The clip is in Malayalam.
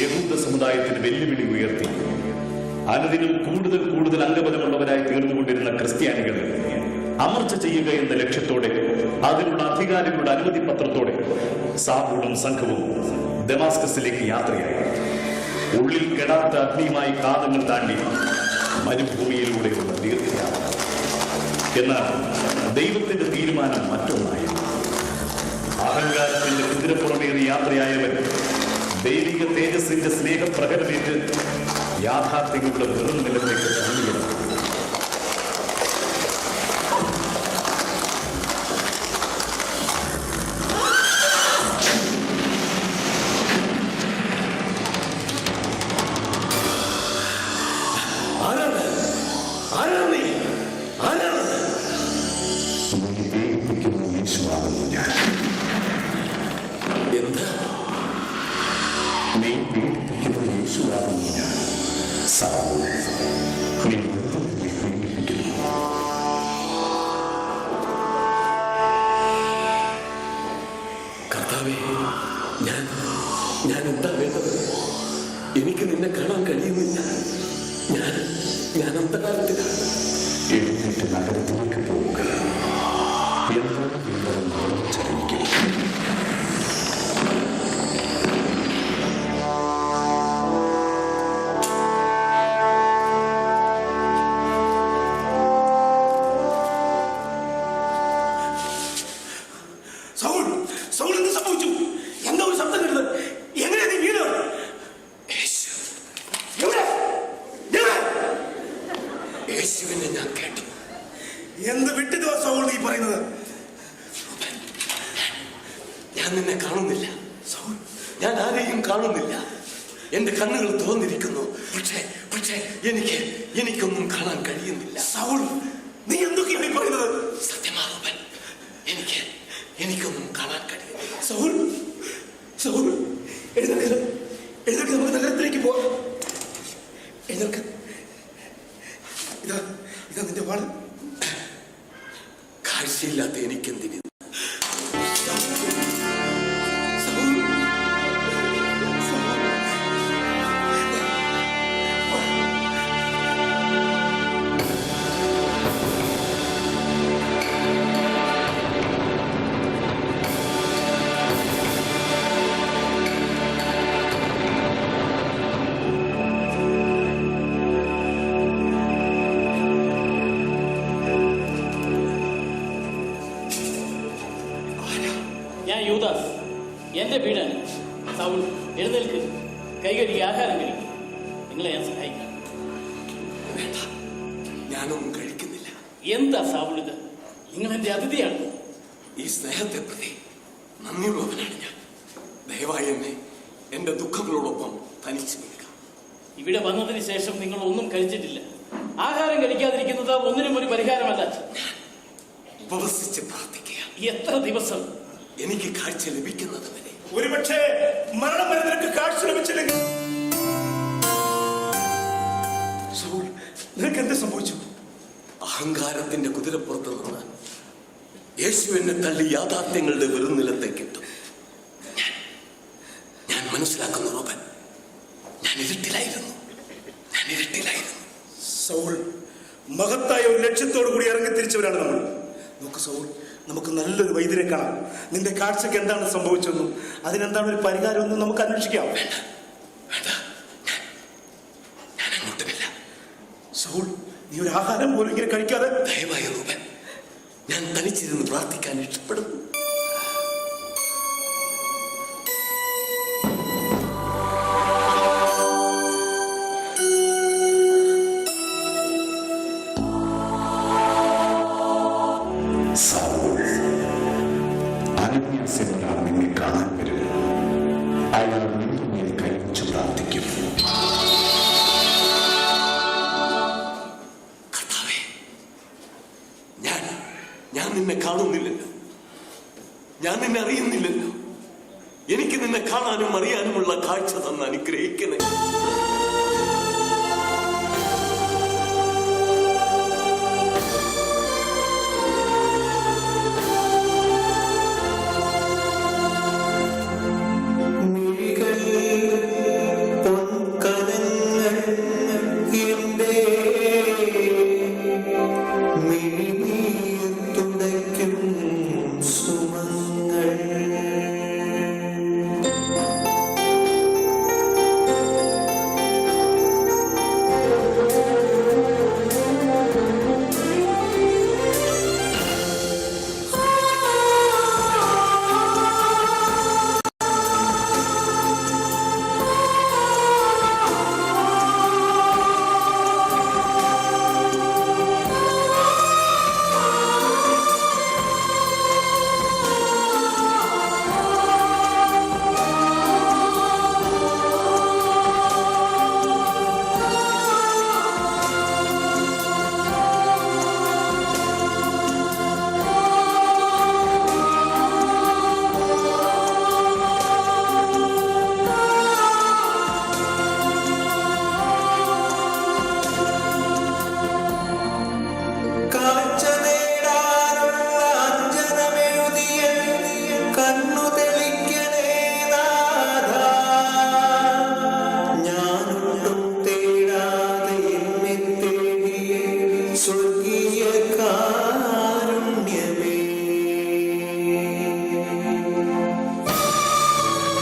യഹൂദ സമുദായത്തിന് വെല്ലുവിളി ഉയർത്തി. അനുദിനം കൂടുതൽ കൂടുതൽ അംഗബലമുള്ളവരായി തീർന്നുകൊണ്ടിരുന്ന ക്രിസ്ത്യാനികൾ അമർച്ച ചെയ്യുക എന്ന ലക്ഷ്യത്തോടെ അതിനുള്ള അധികാരികളുടെ അനുമതി പത്രത്തോടെ സാബുളും സംഘവും ദമാസ്കസിലേക്ക് യാത്രയായി. ഉള്ളിൽ കെടാത്ത അഗ്നിയുമായി കാതങ്ങൾ താണ്ടി മരുഭൂമിയിലൂടെയുള്ള ദീർഘയാത്ര എന്നാൽ ദൈവത്തിന്റെ തീരുമാനം മറ്റൊന്നായി അഹങ്കാരത്തിന്റെ കുതിരപ്പുറമേറി യാത്രയായവൻ ദൈവിക തേജസ്സിന്റെ സ്നേഹപ്രകടനേറ്റ് യാഥാർത്ഥ്യങ്ങളുടെ വെറും നിലത്തേക്ക് തള്ളിയത് യേശുവാകുന്നു ഞാൻ സാവൂൾ നീ വെറുതെ എന്നെ പീഡിപ്പിക്കുന്നു കർത്താവേ ഞാൻ ഞാൻ എന്താ വേണ്ടത്? എനിക്ക് നിന്നെ കാണാൻ കഴിയുന്നില്ല. ഞാൻ ഞാൻ അന്ധകാരത്തിലാണ്. എഴുന്നേറ്റ് നഗരത്തിലേക്ക് പോവുക. യേശുവിനെ ഞാൻ കേട്ടു. എന്ത് വിട്ടു ദിവസമാണ് നീ പറയുന്നത്? ഞാൻ നിന്നെ കാണുന്നില്ല. ഞാൻ ആരെയും കാണുന്നില്ല. എന്റെ കണ്ണുകൾ തുറന്നിരിക്കുന്നു. പക്ഷേ പക്ഷേ എനിക്ക് എനിക്കൊന്നും കാണാൻ കഴിയുന്നില്ല. സൗൾ നീ എന്തൊക്കെയാണ് ഈ പറയുന്നത്? സത്യമാറൂപൻ എനിക്ക് എനിക്കൊന്നും കാണാൻ കഴിയുന്നില്ല. സൗൾ സൗൾ എഴുന്നേൽക്കുക എഴുന്നേൽക്കുക നമുക്ക് നഗരത്തിലേക്ക് പോകാം. എഴുന്നേൽക്ക്. എന്റെ വീടാണ് സൗൾ എഴുന്നേൽക്ക്. കൈകഴുകി ആഹാരം കഴിക്കും. നിങ്ങളെ ഞാൻ സഹായിക്കാം. വേണ്ട. ഞാനൊന്നും കഴിക്കുന്നില്ല. എന്താ സൗൾ ഇത്? നിങ്ങൾ എന്റെ അതിഥിയാണ്. ഈ സ്നേഹത്തെ പ്രതി നന്ദിയുള്ളവനാണ് ഞാൻ. ദയവായി എന്നെ എന്റെ ദുഃഖങ്ങളോടൊപ്പം തനിച്ചു നിൽക്കാം ഇവിടെ വന്നതിന് ശേഷം നിങ്ങൾ ഒന്നും കഴിച്ചിട്ടില്ല. ആഹാരം കഴിക്കാതിരിക്കുന്നത് ഒന്നിനും ഒരു പരിഹാരമല്ല. ഉപവസിച്ച് പ്രാർത്ഥിക്കുക. എത്ര ദിവസം എനിക്ക് കാഴ്ച ലഭിക്കുന്നത് വരെ ഒരുപക്ഷെ മരണം വരെ നിനക്ക് കാഴ്ച ലഭിച്ചില്ലെങ്കിൽ. നിനക്ക് എന്ത് സംഭവിച്ചു? അഹങ്കാരത്തിന്റെ കുതിരപ്പുറത്ത് നിന്ന് യേശു എന്നെ തള്ളി യാഥാർത്ഥ്യങ്ങളുടെ വെറും നിലത്തേക്ക് ഞാൻ മനസ്സിലാക്കുന്ന റോബൻ ഞാൻ ഇരുട്ടിലായിരുന്നു. ഞാൻ ഇരുട്ടിലായിരുന്നു. സൗൾ മഹത്തായ ഒരു ലക്ഷ്യത്തോടു കൂടി ഇറങ്ങി തിരിച്ചവരാണ് നമ്മൾ. നോക്ക് സൗൾ നമുക്ക് നല്ലൊരു വൈദ്യരെ കാണാം. നിന്റെ കാഴ്ചക്ക് എന്താണ് സംഭവിച്ചതെന്നും അതിനെന്താണ് ഒരു പരിഹാരമെന്നും നമുക്ക് അന്വേഷിക്കാം. സൗൾ നീ ഒരു ആഹാരം പോലും ഇങ്ങനെ കഴിക്കാതെ ദയവായി റൂപൻ ഞാൻ തനിച്ചിരുന്ന് പ്രാർത്ഥിക്കാൻ ഇഷ്ടപ്പെടുന്നു. കാണാൻ വരും അയാൾ മേൽ കൈവച്ച് പ്രാർത്ഥിക്കും. ഞാൻ ഞാൻ നിന്നെ കാണുന്നില്ലല്ലോ. ഞാൻ നിന്നെ അറിയുന്നില്ലല്ലോ. എനിക്ക് നിന്നെ കാണാനും അറിയാനുമുള്ള കാഴ്ച തന്ന് അനുഗ്രഹിക്കണേ